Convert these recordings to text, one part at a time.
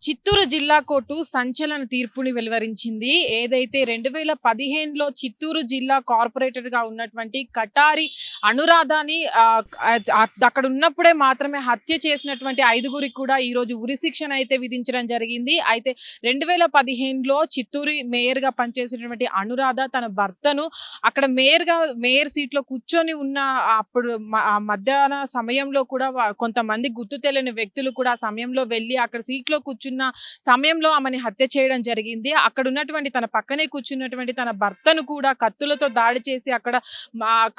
చిత్తూరు జిల్లా కోర్టు సంచలన తీర్పుని వెలువరించింది. ఏదైతే రెండు వేల పదిహేనులో చిత్తూరు జిల్లా కార్పొరేటర్గా ఉన్నటువంటి కటారి అనురాధాని అక్కడ ఉన్నప్పుడే మాత్రమే హత్య చేసినటువంటి ఐదుగురికి కూడా ఈ రోజు ఉరి శిక్షణ అయితే విధించడం జరిగింది. అయితే రెండు వేల పదిహేనులో చిత్తూరు మేయర్గా పనిచేసినటువంటి అనురాధ తన భర్తను అక్కడ మేయర్గా మేయర్ సీట్లో కూర్చొని ఉన్న అప్పుడు మ- మధ్యాహ్న సమయంలో కూడా కొంతమంది గుర్తు తెలియని వ్యక్తులు కూడా ఆ సమయంలో వెళ్ళి అక్కడ సీట్లో కూర్చున్న సమయంలో ఆమెని హత్య చేయడం జరిగింది. అక్కడ ఉన్నటువంటి తన పక్కనే కూర్చున్నటువంటి తన భర్తను కూడా కత్తులతో దాడి చేసి అక్కడ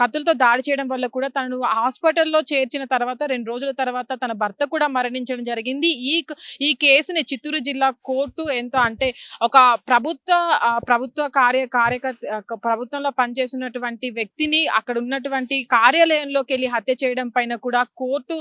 కత్తులతో దాడి చేయడం వల్ల కూడా తను హాస్పిటల్లో చేర్చిన తర్వాత రెండు రోజుల తర్వాత తన భర్త కూడా మరణించడం జరిగింది. ఈ ఈ కేసుని చిత్తూరు జిల్లా కోర్టు ఎంతో అంటే ఒక ప్రభుత్వ ప్రభుత్వ కార్య కార్యకర్త ప్రభుత్వంలో పనిచేస్తున్నటువంటి వ్యక్తిని అక్కడ ఉన్నటువంటి కార్యాలయంలోకి వెళ్ళి హత్య చేయడం పైన కూడా కోర్టు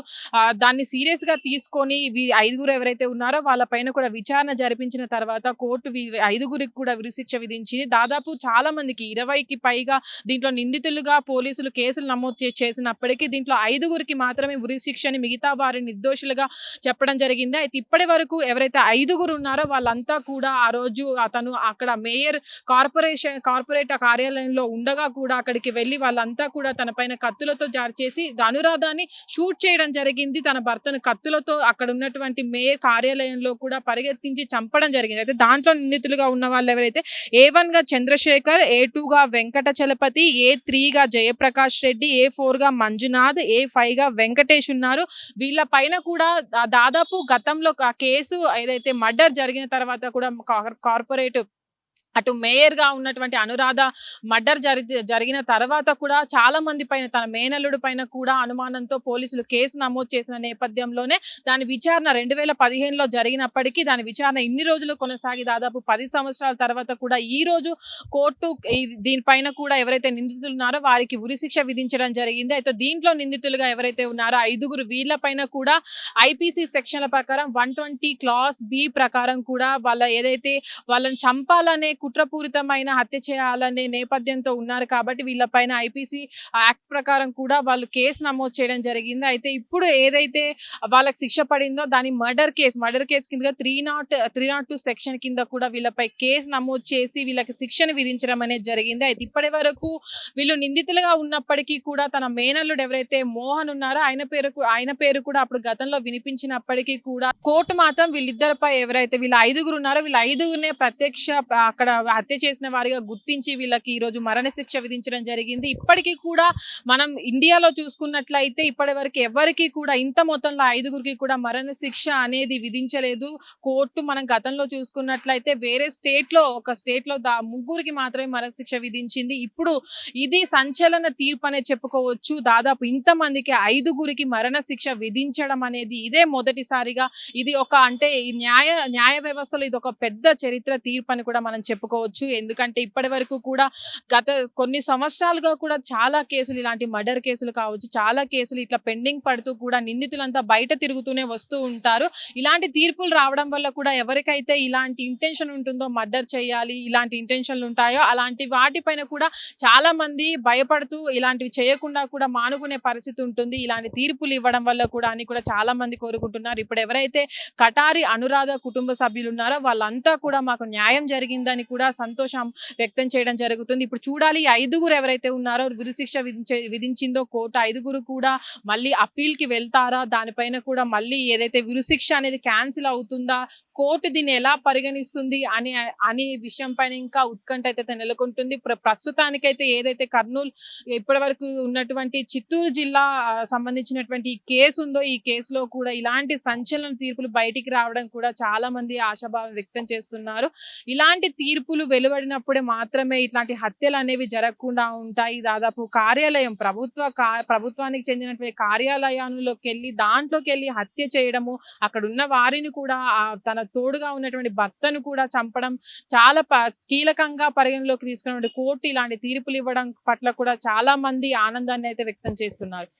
దాన్ని సీరియస్గా తీసుకొని ఐదుగురు ఎవరైతే ఉన్నారో వాళ్ళ పైన కూడా విచారణ జరిపించిన తర్వాత కోర్టు ఐదుగురికి కూడా ఉరిశిక్ష విధించి దాదాపు చాలా మందికి ఇరవైకి పైగా దీంట్లో నిందితులుగా పోలీసులు కేసులు నమోదు చేసినప్పటికీ దీంట్లో ఐదుగురికి మాత్రమే ఉరిశిక్షని మిగతా వారి నిర్దోషులుగా చెప్పడం జరిగింది. అయితే ఇప్పటి వరకు ఎవరైతే ఐదుగురు ఉన్నారో వాళ్ళంతా కూడా ఆ రోజు అతను అక్కడ మేయర్ కార్పొరేషన్ కార్పొరేట్ కార్యాలయంలో ఉండగా కూడా అక్కడికి వెళ్ళి వాళ్ళంతా కూడా తన పైన కత్తులతో జారి చేసి అనురాధాన్ని షూట్ చేయడం జరిగింది. తన భర్తను కత్తులతో అక్కడ ఉన్నటువంటి మేయర్ కార్యాలయంలో కూడా పరిగెత్తించి చంపడం జరిగింది. అయితే దాంట్లో నిందితులుగా ఉన్న వాళ్ళు ఎవరైతే? ఏ వన్గా చంద్రశేఖర్ ఏ టూ గా వెంకట చలపతి ఏ త్రీ గా జయప్రకాష్ రెడ్డి ఏ ఫోర్గా మంజునాథ్ ఏ ఫైవ్గా వెంకటేష్ ఉన్నారు. వీళ్ళ పైన కూడా దాదాపు గతంలో కేసు ఏదైతే మర్డర్ జరిగిన తర్వాత కూడా కార్పొరేట్ అటు మేయర్గా ఉన్నటువంటి అనురాధ మర్డర్ జరి జరిగిన తర్వాత కూడా చాలా మంది పైన తన మేనల్లుడు పైన కూడా అనుమానంతో పోలీసులు కేసు నమోదు చేసిన నేపథ్యంలోనే దాని విచారణ రెండు వేల పదిహేనులో జరిగినప్పటికీ దాని విచారణ ఇన్ని రోజులు కొనసాగి దాదాపు పది సంవత్సరాల తర్వాత కూడా ఈ రోజు కోర్టు దీనిపైన కూడా ఎవరైతే నిందితులు ఉన్నారో వారికి ఉరిశిక్ష విధించడం జరిగింది. అయితే దీంట్లో నిందితులుగా ఎవరైతే ఉన్నారో ఐదుగురు వీళ్ళపైన కూడా ఐపీసీ సెక్షన్ల ప్రకారం వన్ ట్వంటీ క్లాస్ బి ప్రకారం కూడా వాళ్ళ ఏదైతే వాళ్ళని చంపాలనే కుట్రపూరితమైన హత్య చేయాలనే నేపథ్యంతో ఉన్నారు కాబట్టి వీళ్ళపైన ఐపీసీ యాక్ట్ ప్రకారం కూడా వాళ్ళు కేసు నమోదు చేయడం జరిగింది. అయితే ఇప్పుడు ఏదైతే వాళ్ళకి శిక్ష పడిందో దాని మర్డర్ కేసు మర్డర్ కేసు కింద three naught three naught two section కింద కూడా వీళ్ళపై కేసు నమోదు చేసి వీళ్ళకి శిక్షను విధించడం అనేది జరిగింది. అయితే ఇప్పటి వరకు వీళ్ళు నిందితులుగా ఉన్నప్పటికీ కూడా తన మేనల్లుడు ఎవరైతే మోహన్ ఉన్నారో ఆయన పేరు ఆయన పేరు కూడా అప్పుడు గతంలో వినిపించినప్పటికీ కూడా కోర్టు మాత్రం వీళ్ళిద్దరిపై ఎవరైతే వీళ్ళ ఐదుగురు ఉన్నారో వీళ్ళ ఐదుగురినే ప్రత్యక్ష అక్కడ ఇక్కడ హత్య చేసిన వారిగా గుర్తించి వీళ్ళకి ఈ రోజు మరణశిక్ష విధించడం జరిగింది. ఇప్పటికీ కూడా మనం ఇండియాలో చూసుకున్నట్లయితే ఇప్పటి వరకు ఎవరికి కూడా ఇంత మొత్తంలో ఐదుగురికి కూడా మరణశిక్ష అనేది విధించలేదు. కోర్టు మనం గతంలో చూసుకున్నట్లయితే వేరే స్టేట్లో ఒక స్టేట్లో దా ముగ్గురికి మాత్రమే మరణశిక్ష విధించింది. ఇప్పుడు ఇది సంచలన తీర్పు అనే చెప్పుకోవచ్చు. దాదాపు ఇంతమందికి ఐదుగురికి మరణశిక్ష విధించడం అనేది ఇదే మొదటిసారిగా ఇది ఒక అంటే ఈ న్యాయ న్యాయ వ్యవస్థలో ఇది ఒక పెద్ద చరిత్ర తీర్పు అని కూడా మనం చెప్పుకోవచ్చు. ఎందుకంటే ఇప్పటి వరకు కూడా గత కొన్ని సంవత్సరాలుగా కూడా చాలా కేసులు ఇలాంటి మర్డర్ కేసులు కావచ్చు చాలా కేసులు ఇట్లా పెండింగ్ పడుతూ కూడా నిందితులంతా బయట తిరుగుతూనే వస్తూ ఉంటారు. ఇలాంటి తీర్పులు రావడం వల్ల కూడా ఎవరికైతే ఇలాంటి ఇంటెన్షన్ ఉంటుందో మర్డర్ చేయాలి ఇలాంటి ఇంటెన్షన్లు ఉంటాయో అలాంటి వాటిపైన కూడా చాలా మంది భయపడుతూ ఇలాంటివి చేయకుండా కూడా మానుకునే పరిస్థితి ఉంటుంది. ఇలాంటి తీర్పులు ఇవ్వడం వల్ల కూడా అని కూడా చాలా మంది కోరుకుంటున్నారు. ఇప్పుడు ఎవరైతే కటారి అనురాధ కుటుంబ సభ్యులు ఉన్నారో వాళ్ళంతా కూడా మాకు న్యాయం జరిగిందని కూడా సంతోషం వ్యక్తం చేయడం జరుగుతుంది. ఇప్పుడు చూడాలి ఐదుగురు ఎవరైతే ఉన్నారో ఉరిశిక్ష విధించే విధించిందో కోర్టు ఐదుగురు కూడా మళ్ళీ అప్పీల్కి కి వెళ్తారా? దానిపైన కూడా మళ్ళీ ఏదైతే ఉరిశిక్ష అనేది క్యాన్సిల్ అవుతుందా? కోర్టు దీన్ని ఎలా పరిగణిస్తుంది అని అనే విషయం పైన ఇంకా ఉత్కంఠ అయితే నెలకొంటుంది. ప్ర- ప్రస్తుతానికైతే ఏదైతే కర్నూలు ఇప్పటి వరకు ఉన్నటువంటి చిత్తూరు జిల్లా సంబంధించినటువంటి ఈ కేసు ఉందో ఈ కేసులో కూడా ఇలాంటి సంచలన తీర్పులు బయటికి రావడం కూడా చాలా మంది ఆశాభావం వ్యక్తం చేస్తున్నారు. ఇలాంటి తీర్పు తీర్పులు వెలువడినప్పుడే మాత్రమే ఇట్లాంటి హత్యలు అనేవి జరగకుండా ఉంటాయి. దాదాపు కార్యాలయం ప్రభుత్వ కా- ప్రభుత్వానికి చెందినటువంటి కార్యాలయాల్లోకి వెళ్ళి దాంట్లోకి వెళ్ళి హత్య చేయడము అక్కడ ఉన్న వారిని కూడా తన తోడుగా ఉన్నటువంటి భర్తను కూడా చంపడం చాలా కీలకంగా పరిగణలోకి తీసుకున్నటువంటి కోర్టు ఇలాంటి తీర్పులు ఇవ్వడం పట్ల కూడా చాలా మంది ఆనందాన్ని అయితే వ్యక్తం చేస్తున్నారు.